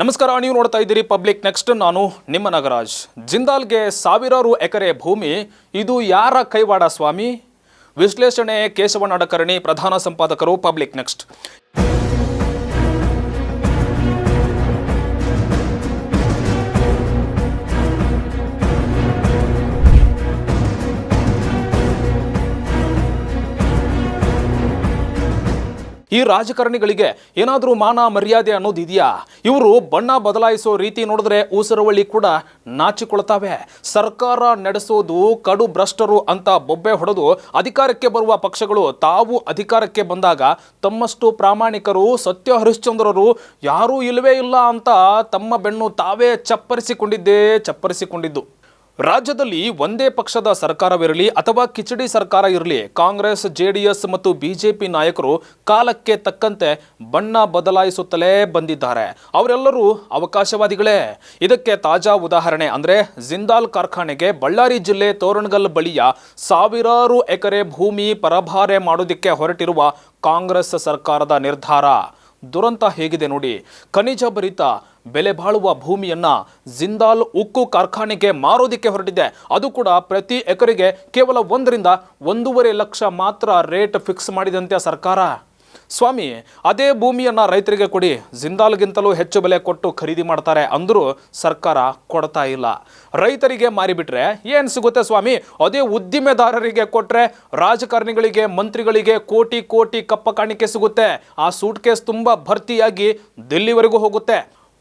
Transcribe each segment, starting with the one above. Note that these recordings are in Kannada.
ನಮಸ್ಕಾರ, ನೀವು ನೋಡ್ತಾ ಇದ್ದೀರಿ ಪಬ್ಲಿಕ್ ನೆಕ್ಸ್ಟ್ ನಾನು ನಿಮ್ಮ ನಗರಾಜ್. ಜಿಂದಾಲ್ಗೆ ಸಾವಿರಾರು ಎಕರೆ ಭೂಮಿ, ಇದು ಯಾರ ಕೈವಾಡ ಸ್ವಾಮಿ? ವಿಶ್ಲೇಷಣೆ ಕೇಶವ ನಾಡಕರ್ಣಿ ಪ್ರಧಾನ ಸಂಪಾದಕರು ಪಬ್ಲಿಕ್ ನೆಕ್ಸ್ಟ್ ಈ ರಾಜಕಾರಣಿಗಳಿಗೆ ಏನಾದರೂ ಮಾನ ಮರ್ಯಾದೆ ಅನ್ನೋದು ಇದೆಯಾ? ಇವರು ಬಣ್ಣ ಬದಲಾಯಿಸೋ ರೀತಿ ನೋಡಿದ್ರೆ ಊಸರವಳ್ಳಿ ಕೂಡ ನಾಚಿಕೊಳ್ತಾವೆ. ಸರ್ಕಾರ ನಡೆಸೋದು ಕಡು ಭ್ರಷ್ಟರು ಅಂತ ಬೊಬ್ಬೆ ಹೊಡೆದು ಅಧಿಕಾರಕ್ಕೆ ಬರುವ ಪಕ್ಷಗಳು ತಾವು ಅಧಿಕಾರಕ್ಕೆ ಬಂದಾಗ ತಮ್ಮಷ್ಟು ಪ್ರಾಮಾಣಿಕರು ಸತ್ಯ ಹರಿಶ್ಚಂದ್ರರು ಯಾರೂ ಇಲ್ಲವೇ ಇಲ್ಲ ಅಂತ ತಮ್ಮ ಬೆನ್ನು ತಾವೇ ಚಪ್ಪರಿಸಿಕೊಂಡಿದ್ದೇ ಚಪ್ಪರಿಸಿಕೊಂಡಿದ್ದು. ರಾಜ್ಯದಲ್ಲಿ ಒಂದೇ ಪಕ್ಷದ ಸರ್ಕಾರವಿರಲಿ ಅಥವಾ ಕಿಚಡಿ ಸರ್ಕಾರ ಇರಲಿ, ಕಾಂಗ್ರೆಸ್, ಜೆಡಿಎಸ್ ಮತ್ತು ಬಿಜೆಪಿ ನಾಯಕರು ಕಾಲಕ್ಕೆ ತಕ್ಕಂತೆ ಬಣ್ಣ ಬದಲಾಯಿಸುತ್ತಲೇ ಬಂದಿದ್ದಾರೆ. ಅವರೆಲ್ಲರೂ ಅವಕಾಶವಾದಿಗಳೇ. ಇದಕ್ಕೆ ತಾಜಾ ಉದಾಹರಣೆ ಅಂದರೆ ಜಿಂದಾಲ್ ಕಾರ್ಖಾನೆಗೆ ಬಳ್ಳಾರಿ ಜಿಲ್ಲೆ ತೋರಣಗಲ್ ಬಳಿಯ ಸಾವಿರಾರು ಎಕರೆ ಭೂಮಿ ಪರಭಾರೆ ಮಾಡೋದಕ್ಕೆ ಹೊರಟಿರುವ ಕಾಂಗ್ರೆಸ್ ಸರ್ಕಾರದ ನಿರ್ಧಾರ. ದುರಂತ ಹೇಗಿದೆ ನೋಡಿ. ಖನಿಜ ಭರಿತ ಬೆಲೆ ಬಾಳುವ ಭೂಮಿಯನ್ನ ಜಿಂದಾಲ್ ಉಕ್ಕು ಕಾರ್ಖಾನೆಗೆ ಮಾರೋದಿಕ್ಕೆ ಹೊರಟಿದೆ. ಅದು ಕೂಡ ಪ್ರತಿ ಎಕರೆಗೆ ಕೇವಲ ಒಂದರಿಂದ ಒಂದೂವರೆ ಲಕ್ಷ ಮಾತ್ರ ರೇಟ್ ಫಿಕ್ಸ್ ಮಾಡಿದಂತೆ ಸರ್ಕಾರ. ಸ್ವಾಮಿ, ಅದೇ ಭೂಮಿಯನ್ನು ರೈತರಿಗೆ ಕೊಡಿ. ಜಿಂದಾಲ್ಗಿಂತಲೂ ಹೆಚ್ಚು ಬೆಲೆ ಕೊಟ್ಟು ಖರೀದಿ ಮಾಡ್ತಾರೆ ಅಂದರೂ ಸರ್ಕಾರ ಕೊಡ್ತಾ ಇಲ್ಲ. ರೈತರಿಗೆ ಮಾರಿಬಿಟ್ರೆ ಏನು ಸಿಗುತ್ತೆ ಸ್ವಾಮಿ? ಅದೇ ಉದ್ದಿಮೆದಾರರಿಗೆ ಕೊಟ್ಟರೆ ರಾಜಕಾರಣಿಗಳಿಗೆ, ಮಂತ್ರಿಗಳಿಗೆ ಕೋಟಿ ಕೋಟಿ ಕಪ್ಪ ಕಾಣಿಕೆ ಸಿಗುತ್ತೆ. ಆ ಸೂಟ್ ಕೇಸ್ ತುಂಬ ಭರ್ತಿಯಾಗಿ ದಿಲ್ಲಿವರೆಗೂ ಹೋಗುತ್ತೆ.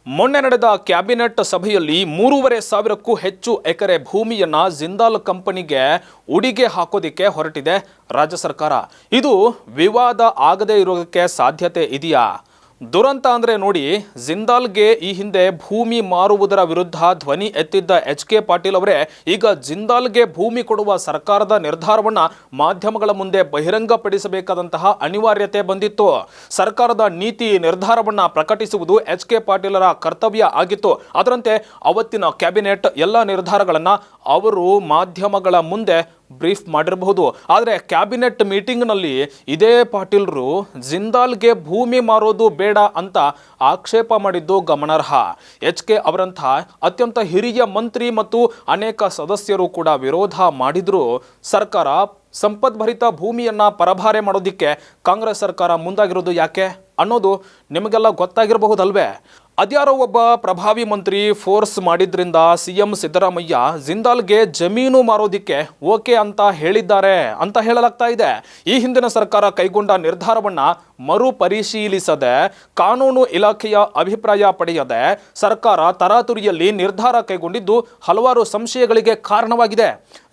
ಮೊನ್ನೆ ನಡೆದ ಕ್ಯಾಬಿನೆಟ್ ಸಭೆಯಲ್ಲಿ ಮೂರುವರೆ ಸಾವಿರಕ್ಕೂ ಹೆಚ್ಚು ಎಕರೆ ಭೂಮಿಯನ್ನ ಜಿಂದಾಲ್ ಕಂಪನಿಗೆ ಉಡಿಗೆ ಹಾಕೋದಿಕ್ಕೆ ಹೊರಟಿದೆ ರಾಜ್ಯ ಸರ್ಕಾರ. ಇದು ವಿವಾದ ಆಗದೇ ಇರೋದಕ್ಕೆ ಸಾಧ್ಯತೆ ಇದೆಯಾ? ದುರಂತ ಅಂದರೆ ನೋಡಿ, ಜಿಂದಾಲ್ಗೆ ಈ ಹಿಂದೆ ಭೂಮಿ ಮಾರುವುದರ ವಿರುದ್ಧ ಧ್ವನಿ ಎತ್ತಿದ್ದ ಎಚ್ ಕೆ ಪಾಟೀಲ್ ಅವರೇ, ಈಗ ಜಿಂದಾಲ್ಗೆ ಭೂಮಿ ಕೊಡುವ ಸರ್ಕಾರದ ನಿರ್ಧಾರವನ್ನು ಮಾಧ್ಯಮಗಳ ಮುಂದೆ ಬಹಿರಂಗಪಡಿಸಬೇಕಾದಂತಹ ಅನಿವಾರ್ಯತೆ ಬಂದಿತ್ತು. ಸರ್ಕಾರದ ನೀತಿ ನಿರ್ಧಾರವನ್ನು ಪ್ರಕಟಿಸುವುದು ಎಚ್ ಕೆ ಪಾಟೀಲರ ಕರ್ತವ್ಯ ಆಗಿತ್ತು. ಅದರಂತೆ ಅವತ್ತಿನ ಕ್ಯಾಬಿನೆಟ್ ಎಲ್ಲ ನಿರ್ಧಾರಗಳನ್ನು ಅವರು ಮಾಧ್ಯಮಗಳ ಮುಂದೆ ಬ್ರೀಫ್ ಮಾಡಿರಬಹುದು. ಆದರೆ ಕ್ಯಾಬಿನೆಟ್ ಮೀಟಿಂಗ್ನಲ್ಲಿ ಇದೇ ಪಾಟೀಲ್ರು ಜಿಂದಾಲ್ಗೆ ಭೂಮಿ ಮಾರೋದು ಬೇಡ ಅಂತ ಆಕ್ಷೇಪ ಮಾಡಿದ್ದು ಗಮನಾರ್ಹ. ಎಚ್ ಕೆ ಅವರಂಥ ಅತ್ಯಂತ ಹಿರಿಯ ಮಂತ್ರಿ ಮತ್ತು ಅನೇಕ ಸದಸ್ಯರು ಕೂಡ ವಿರೋಧ ಮಾಡಿದ್ರು. ಸರ್ಕಾರ ಸಂಪದ್ಭರಿತ ಭೂಮಿಯನ್ನು ಪರಭಾರೆ ಮಾಡೋದಿಕ್ಕೆ ಕಾಂಗ್ರೆಸ್ ಸರ್ಕಾರ ಮುಂದಾಗಿರೋದು ಯಾಕೆ ಅನ್ನೋದು ನಿಮಗೆಲ್ಲ ಗೊತ್ತಾಗಿರಬಹುದಲ್ವೇ? ಅದ್ಯಾರೋ ಒಬ್ಬ ಪ್ರಭಾವಿ ಮಂತ್ರಿ ಫೋರ್ಸ್ ಮಾಡಿದ್ರಿಂದ ಸಿ ಎಂ ಸಿದ್ದರಾಮಯ್ಯ ಜಿಂದಾಲ್ಗೆ ಜಮೀನು ಮಾರೋದಿಕ್ಕೆ ಓಕೆ ಅಂತ ಹೇಳಿದ್ದಾರೆ ಅಂತ ಹೇಳಲಾಗ್ತಾ ಇದೆ. ಈ ಹಿಂದಿನ ಸರ್ಕಾರ ಕೈಗೊಂಡ ನಿರ್ಧಾರವನ್ನ ಮರುಪರಿಶೀಲಿಸದೆ, ಕಾನೂನು ಇಲಾಖೆಯ ಅಭಿಪ್ರಾಯ ಪಡೆಯದೆ ಸರ್ಕಾರ ತರಾತುರಿಯಲ್ಲಿ ನಿರ್ಧಾರ ಕೈಗೊಂಡಿದ್ದು ಹಲವಾರು ಸಂಶಯಗಳಿಗೆ ಕಾರಣವಾಗಿದೆ.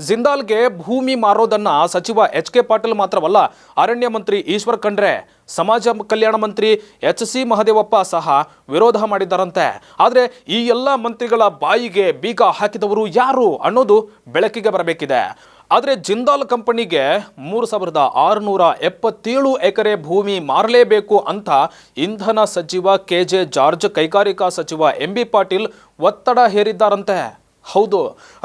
ಜಿಂದಾಲ್ಗೆ ಭೂಮಿ ಮಾರೋದನ್ನ ಸಚಿವ ಎಚ್ ಕೆ ಪಾಟೀಲ್ ಮಾತ್ರವಲ್ಲ, ಅರಣ್ಯ ಮಂತ್ರಿ ಈಶ್ವರ್ ಖಂಡ್ರೆ, ಸಮಾಜ ಕಲ್ಯಾಣ ಮಂತ್ರಿ ಎಚ್ ಸಿ ಮಹದೇವಪ್ಪ ಸಹ ವಿರೋಧ ಮಾಡಿದ್ದಾರಂತೆ. ಆದರೆ ಈ ಎಲ್ಲ ಮಂತ್ರಿಗಳ ಬಾಯಿಗೆ ಬೀಗ ಹಾಕಿದವರು ಯಾರು ಅನ್ನೋದು ಬೆಳಕಿಗೆ ಬರಬೇಕಿದೆ. ಆದರೆ ಜಿಂದಾಲ್ ಕಂಪನಿಗೆ ಮೂರು ಸಾವಿರದ ಆರುನೂರ ಎಪ್ಪತ್ತೇಳು ಎಕರೆ ಭೂಮಿ ಮಾರಲೇಬೇಕು ಅಂತ ಇಂಧನ ಸಚಿವ ಕೆ ಜೆ ಜಾರ್ಜ್ ಕೈಗಾರಿಕಾ ಸಚಿವ ಎಂ ಬಿ ಪಾಟೀಲ್ ಒತ್ತಡ ಹೇರಿದ್ದಾರಂತೆ. ಹೌದು,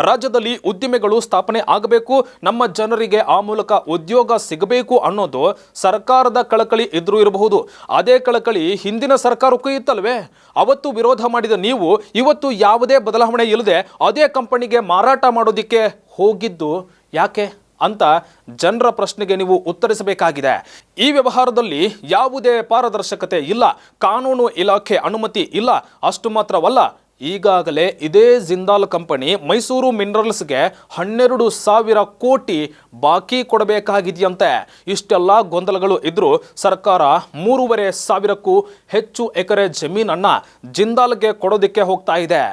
ರಾಜ್ಯದಲ್ಲಿ ಉದ್ದಿಮೆಗಳು ಸ್ಥಾಪನೆ ಆಗಬೇಕು, ನಮ್ಮ ಜನರಿಗೆ ಆ ಮೂಲಕ ಉದ್ಯೋಗ ಸಿಗಬೇಕು ಅನ್ನೋದು ಸರ್ಕಾರದ ಕಳಕಳಿ ಇದ್ರೂ ಇರಬಹುದು. ಅದೇ ಕಳಕಳಿ ಹಿಂದಿನ ಸರ್ಕಾರಕ್ಕೂ ಇತ್ತಲ್ವೇ? ಅವತ್ತು ವಿರೋಧ ಮಾಡಿದ ನೀವು, ಇವತ್ತು ಯಾವುದೇ ಬದಲಾವಣೆ ಇಲ್ಲದೆ ಅದೇ ಕಂಪನಿಗೆ ಮಾರಾಟ ಮಾಡೋದಿಕ್ಕೆ ಹೋಗಿದ್ದು ಯಾಕೆ ಅಂತ ಜನರ ಪ್ರಶ್ನೆಗೆ ನೀವು ಉತ್ತರಿಸಬೇಕಾಗಿದೆ. ಈ ವ್ಯವಹಾರದಲ್ಲಿ ಯಾವುದೇ ಪಾರದರ್ಶಕತೆ ಇಲ್ಲ, ಕಾನೂನು ಇಲಾಖೆ ಅನುಮತಿ ಇಲ್ಲ, ಅಷ್ಟು ಮಾತ್ರವಲ್ಲ ಈಗಾಗಲೇ ಇದೇ ಜಿಂದಾಲ್ ಕಂಪನಿ ಮೈಸೂರು ಮಿನರಲ್ಸ್ಗೆ ಹನ್ನೆರಡು ಸಾವಿರ ಕೋಟಿ ಬಾಕಿ ಕೊಡಬೇಕಾಗಿದೆಯಂತೆ. ಇಷ್ಟೆಲ್ಲ ಗೊಂದಲಗಳು ಇದ್ದರೂ ಸರ್ಕಾರ ಮೂರುವರೆ ಸಾವಿರಕ್ಕೂ ಹೆಚ್ಚು ಎಕರೆ ಜಮೀನನ್ನು ಜಿಂದಾಲ್ಗೆ ಕೊಡೋದಕ್ಕೆ ಹೋಗ್ತಾ ಇದೆ.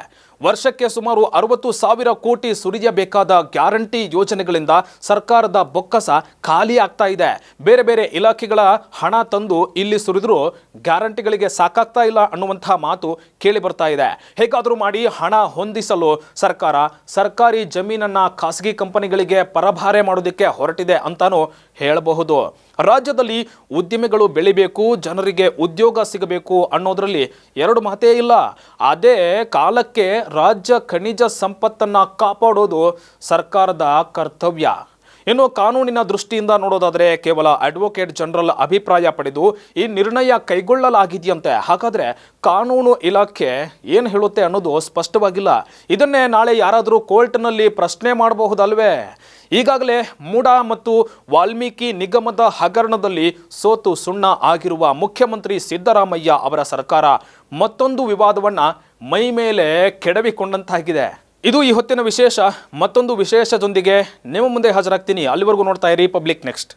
ವರ್ಷಕ್ಕೆ ಸುಮಾರು ಅರವತ್ತು ಸಾವಿರ ಕೋಟಿ ಸುರಿಯಬೇಕಾದ ಗ್ಯಾರಂಟಿ ಯೋಜನೆಗಳಿಂದ ಸರ್ಕಾರದ ಬೊಕ್ಕಸ ಖಾಲಿ ಆಗ್ತಾ ಇದೆ. ಬೇರೆ ಬೇರೆ ಇಲಾಖೆಗಳ ಹಣ ತಂದು ಇಲ್ಲಿ ಸುರಿದ್ರು ಗ್ಯಾರಂಟಿಗಳಿಗೆ ಸಾಕಾಗ್ತಾ ಇಲ್ಲ ಅನ್ನುವಂತಹ ಮಾತು ಕೇಳಿ ಬರ್ತಾ ಇದೆ. ಹೇಗಾದರೂ ಮಾಡಿ ಹಣ ಹೊಂದಿಸಲು ಸರ್ಕಾರ ಸರ್ಕಾರಿ ಜಮೀನನ್ನ ಖಾಸಗಿ ಕಂಪನಿಗಳಿಗೆ ಪರಭಾರೆ ಮಾಡೋದಕ್ಕೆ ಹೊರಟಿದೆ ಅಂತಾನೂ ಹೇಳಬಹುದು. ರಾಜ್ಯದಲ್ಲಿ ಉದ್ಯಮಿಗಳು ಬೆಳಿಬೇಕು, ಜನರಿಗೆ ಉದ್ಯೋಗ ಸಿಗಬೇಕು ಅನ್ನೋದರಲ್ಲಿ ಎರಡು ಮಾತೇ ಇಲ್ಲ. ಅದೇ ಕಾಲಕ್ಕೆ ರಾಜ್ಯ ಖನಿಜ ಸಂಪತ್ತನ್ನು ಕಾಪಾಡೋದು ಸರ್ಕಾರದ ಕರ್ತವ್ಯ. ಇನ್ನು ಕಾನೂನಿನ ದೃಷ್ಟಿಯಿಂದ ನೋಡೋದಾದರೆ ಕೇವಲ ಅಡ್ವೊಕೇಟ್ ಜನರಲ್ ಅಭಿಪ್ರಾಯ ಪಡೆದು ಈ ನಿರ್ಣಯ ಕೈಗೊಳ್ಳಲಾಗಿದೆಯಂತೆ. ಹಾಗಾದ್ರೆ ಕಾನೂನು ಇಲಾಖೆ ಏನು ಹೇಳುತ್ತೆ ಅನ್ನೋದು ಸ್ಪಷ್ಟವಾಗಿಲ್ಲ. ಇದನ್ನೇ ನಾಳೆ ಯಾರಾದರೂ ಕೋರ್ಟ್ನಲ್ಲಿ ಪ್ರಶ್ನೆ ಮಾಡಬಹುದಲ್ವೇ? ಈಗಾಗಲೇ ಮೂಡಾ ಮತ್ತು ವಾಲ್ಮೀಕಿ ನಿಗಮದ ಹಗರಣದಲ್ಲಿ ಸೋತು ಸುಣ್ಣ ಆಗಿರುವ ಮುಖ್ಯಮಂತ್ರಿ ಸಿದ್ದರಾಮಯ್ಯ ಅವರ ಸರ್ಕಾರ ಮತ್ತೊಂದು ವಿವಾದವನ್ನ ಮೈ ಮೇಲೆ ಕೆಡವಿಕೊಂಡಂತಾಗಿದೆ. ಇದು ಈ ಹೊತ್ತಿನ ವಿಶೇಷ. ಮತ್ತೊಂದು ವಿಶೇಷದೊಂದಿಗೆ ನಿಮ್ಮ ಮುಂದೆ ಹಾಜರಾಗ್ತೀನಿ. ಅಲ್ಲಿವರೆಗೂ ನೋಡ್ತಾ ಇರಿ ಪಬ್ಲಿಕ್ ನೆಕ್ಸ್ಟ್